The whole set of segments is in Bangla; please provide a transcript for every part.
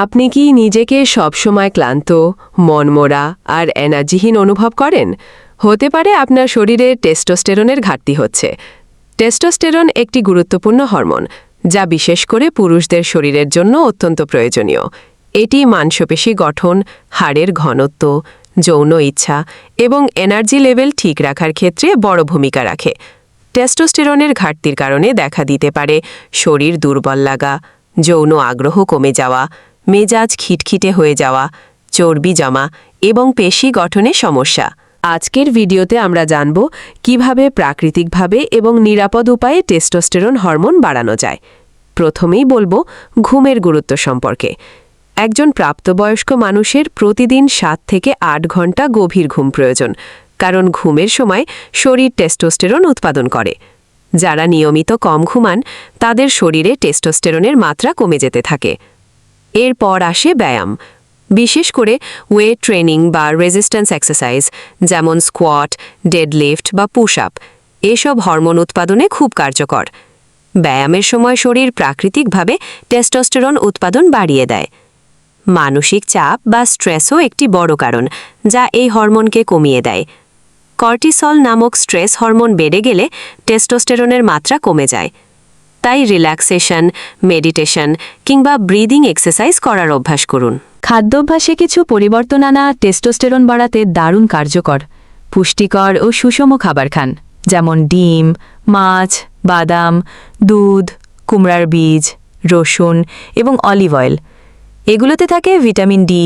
আপনি কি নিজেকে সবসময় ক্লান্ত মনমোরা আর এনার্জিহীন অনুভব করেন? হতে পারে আপনার শরীরে টেস্টোস্টেরনের ঘাটতি হচ্ছে। টেস্টোস্টেরন একটি গুরুত্বপূর্ণ হরমোন, যা বিশেষ করে পুরুষদের শরীরের জন্য অত্যন্ত প্রয়োজনীয়। এটি মাংসপেশি গঠন, হাড়ের ঘনত্ব, যৌন ইচ্ছা এবং এনার্জি লেভেল ঠিক রাখার ক্ষেত্রে বড় ভূমিকা রাখে। টেস্টোস্টেরনের ঘাটতির কারণে দেখা দিতে পারে শরীর দুর্বল লাগা, যৌন আগ্রহ কমে যাওয়া মেজাজ খিটখিটে হয়ে যাওয়া, চর্বি জমা এবং পেশি গঠনে সমস্যা। আজকের ভিডিওতে আমরা জানব কীভাবে প্রাকৃতিকভাবে এবং নিরাপদ উপায়ে টেস্টোস্টেরন হরমোন বাড়ানো যায়। প্রথমেই বলব ঘুমের গুরুত্ব সম্পর্কে। একজন প্রাপ্তবয়স্ক মানুষের প্রতিদিন সাত থেকে আট ঘণ্টা গভীর ঘুম প্রয়োজন, কারণ ঘুমের সময় শরীর টেস্টোস্টেরন উৎপাদন করে। যারা নিয়মিত কম ঘুমান, তাদের শরীরে টেস্টোস্টেরনের মাত্রা কমে যেতে থাকে। এরপর আসে ব্যায়াম, বিশেষ করে ওয়েট ট্রেনিং বা রেজিস্ট্যান্স এক্সারসাইজ যেমন স্কোয়াট ডেডলিফট বা পুশ আপ এসব হরমোন উৎপাদনে খুব কার্যকর। ব্যায়ামের সময় শরীর প্রাকৃতিকভাবে টেস্টোস্টেরন উৎপাদন বাড়িয়ে দেয়। মানসিক চাপ বা স্ট্রেসও একটি বড় কারণ, যা এই হরমোনকে কমিয়ে দেয়। কর্টিসল নামক স্ট্রেস হরমোন বেড়ে গেলে টেস্টোস্টেরনের মাত্রা কমে যায়। তাই রিল্যাক্সেশন, মেডিটেশন কিংবা ব্রিদিং এক্সারসাইজ করার অভ্যাস করুন। খাদ্যাভ্যাসে কিছু পরিবর্তন আনা, টেস্টোস্টেরন বাড়াতে দারুণ কার্যকর, পুষ্টিকর ও সুষম খাবার খান, যেমন ডিম, মাছ, বাদাম, দুধ, কুমড়ার বীজ, রসুন এবং অলিভ অয়েল। এগুলোতে থাকে ভিটামিন ডি,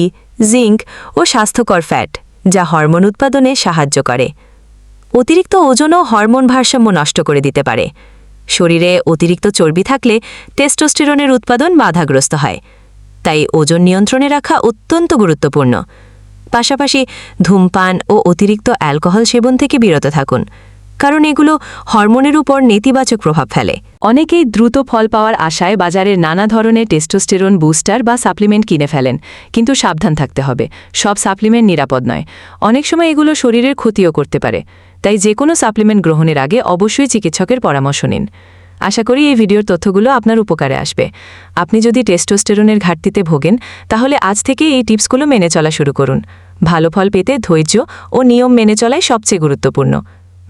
জিঙ্ক ও স্বাস্থ্যকর ফ্যাট, যা হরমোন উৎপাদনে সাহায্য করে। অতিরিক্ত ওজনও হরমোন ভারসাম্য নষ্ট করে দিতে পারে। শরীরে অতিরিক্ত চর্বি থাকলে টেস্টোস্টেরনের উৎপাদন বাধাগ্রস্ত হয়। তাই ওজন নিয়ন্ত্রণে রাখা অত্যন্ত গুরুত্বপূর্ণ। পাশাপাশি ধূমপান ও অতিরিক্ত অ্যালকোহল সেবন থেকে বিরত থাকুন, কারণ এগুলো হরমোনের উপর নেতিবাচক প্রভাব ফেলে। অনেকেই দ্রুত ফল পাওয়ার আশায় বাজারের নানা ধরনের টেস্টোস্টেরন বুস্টার বা সাপ্লিমেন্ট কিনে ফেলেন, কিন্তু সাবধান থাকতে হবে। সব সাপ্লিমেন্ট নিরাপদ নয়। অনেক সময় এগুলো শরীরের ক্ষতিও করতে পারে। তাই যে কোনো সাপ্লিমেন্ট গ্রহণের আগে অবশ্যই চিকিৎসকের পরামর্শ নিন। আশা করি এই ভিডিওর তথ্যগুলো আপনার উপকারে আসবে। আপনি যদি টেস্টোস্টেরনের ঘাটতিতে ভোগেন, তাহলে আজ থেকে এই টিপসগুলো মেনে চলা শুরু করুন। ভালো ফল পেতে ধৈর্য ও নিয়ম মেনে চলাই সবচেয়ে গুরুত্বপূর্ণ।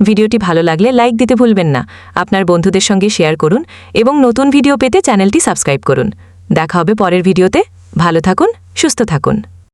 ভিডিওটি ভালো লাগলে লাইক দিতে ভুলবেন না। আপনার বন্ধুদের সঙ্গে শেয়ার করুন এবং নতুন ভিডিও পেতে চ্যানেলটি সাবস্ক্রাইব করুন। দেখা হবে পরের ভিডিওতে। ভালো থাকুন, সুস্থ থাকুন।